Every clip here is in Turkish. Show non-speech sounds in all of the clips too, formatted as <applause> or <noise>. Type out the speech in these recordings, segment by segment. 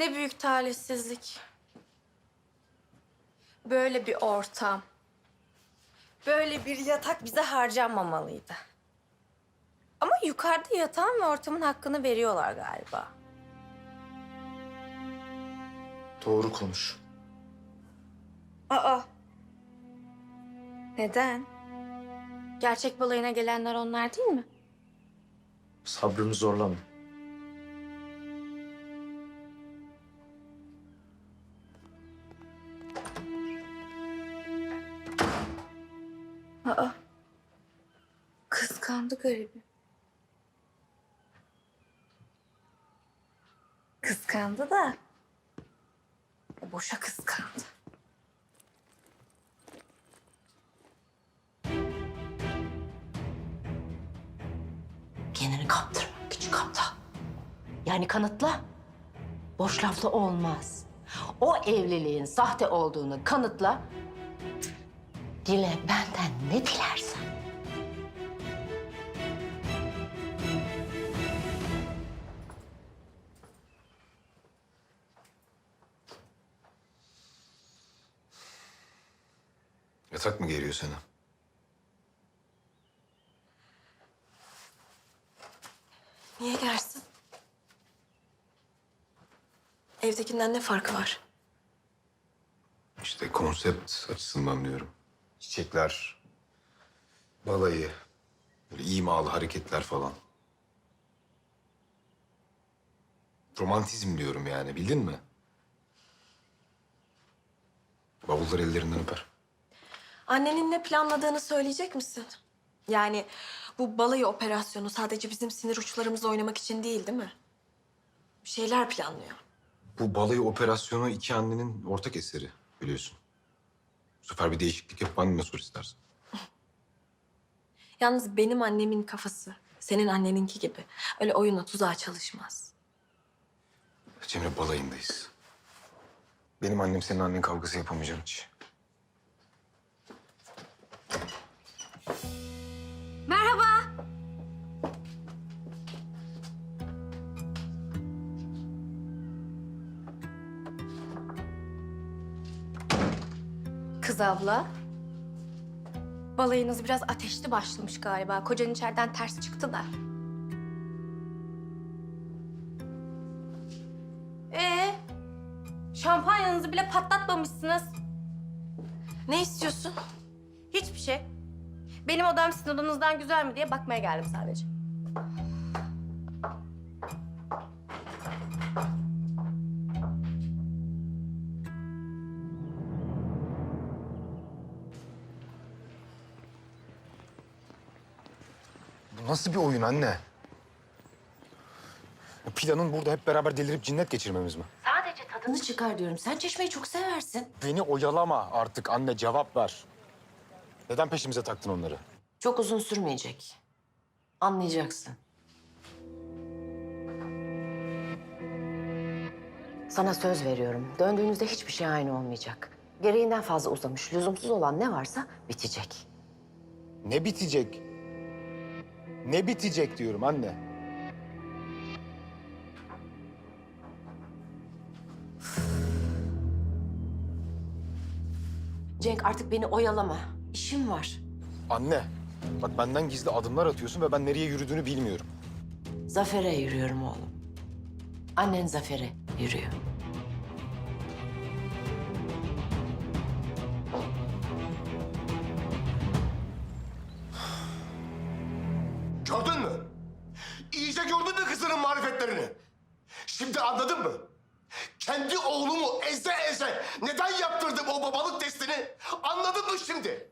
Ne büyük talihsizlik. Böyle bir ortam. Böyle bir yatak bize harcanmamalıydı. Ama yukarıda yatağın ve ortamın hakkını veriyorlar galiba. Doğru konuş. Aa. Neden? Gerçek balayına gelenler onlar değil mi? Sabrımı zorlama. Aa. Kıskandı garibi. Kıskandı da boşa kıskandı. Kendini kaptırma küçük aptal. Yani kanıtla. Boş lafla olmaz. O evliliğin sahte olduğunu kanıtla. Dile benden ne dilersen. Yatak mı geriyor seni? Niye gersin? Evdekinden ne farkı var? İşte konsept açısından diyorum. Çiçekler, balayı, böyle imalı hareketler falan. Romantizm diyorum yani bildin mi? Bavullar ellerinden öper. Annenin ne planladığını söyleyecek misin? Yani bu balayı operasyonu sadece bizim sinir uçlarımızla oynamak için değil değil mi? Bir şeyler planlıyor. Bu balayı operasyonu iki annenin ortak eseri biliyorsun. Bu sefer bir değişiklik yap annene sor istersen. <laughs> Yalnız benim annemin kafası senin anneninki gibi. Öyle oyuna tuzağa çalışmaz. Cemre balayındayız. Benim annem senin annen kavgası yapamayacağım hiç. Kız abla. Balayınız biraz ateşli başlamış galiba. Kocan içeriden ters çıktı da. Ee, şampanyanızı bile patlatmamışsınız. Ne istiyorsun? Hiçbir şey. Benim odam sizin odanızdan güzel mi diye bakmaya geldim sadece. Nasıl bir oyun anne? Planın burada hep beraber delirip cinnet geçirmemiz mi? Sadece tadını çıkar diyorum. Sen çeşmeyi çok seversin. Beni oyalama artık anne cevap ver. Neden peşimize taktın onları? Çok uzun sürmeyecek. Anlayacaksın. Sana söz veriyorum. Döndüğünüzde hiçbir şey aynı olmayacak. Gereğinden fazla uzamış, lüzumsuz olan ne varsa bitecek. Ne bitecek? Ne bitecek diyorum anne. Cenk artık beni oyalama. İşim var. Anne, bak benden gizli adımlar atıyorsun ve ben nereye yürüdüğünü bilmiyorum. Zafer'e yürüyorum oğlum. Annen Zafer'e yürüyor. Gördün mü? İyice gördün mü kızının marifetlerini? Şimdi anladın mı? Kendi oğlumu eze eze neden yaptırdım o babalık testini? Anladın mı şimdi?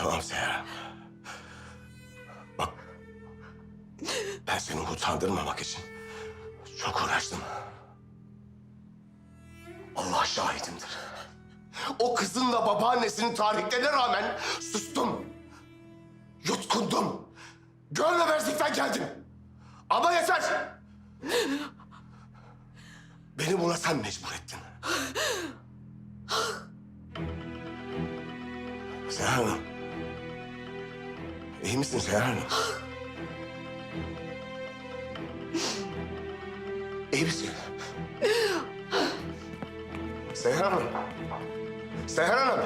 Tamam, Seher. Bak, ben seni utandırmamak için çok uğraştım. Allah şahit. kabahatimdir. O kızınla babaannesinin tarihlerine rağmen sustum. Yutkundum. Görmemezlikten geldim. Ama yeter. Beni buna sen mecbur ettin. Seher Hanım. İyi misin Seher Hanım? İyi misin? Seher Hanım. Seher Hanım.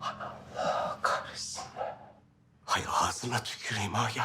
Allah kahretsin. Hay ağzına tüküreyim ha ya.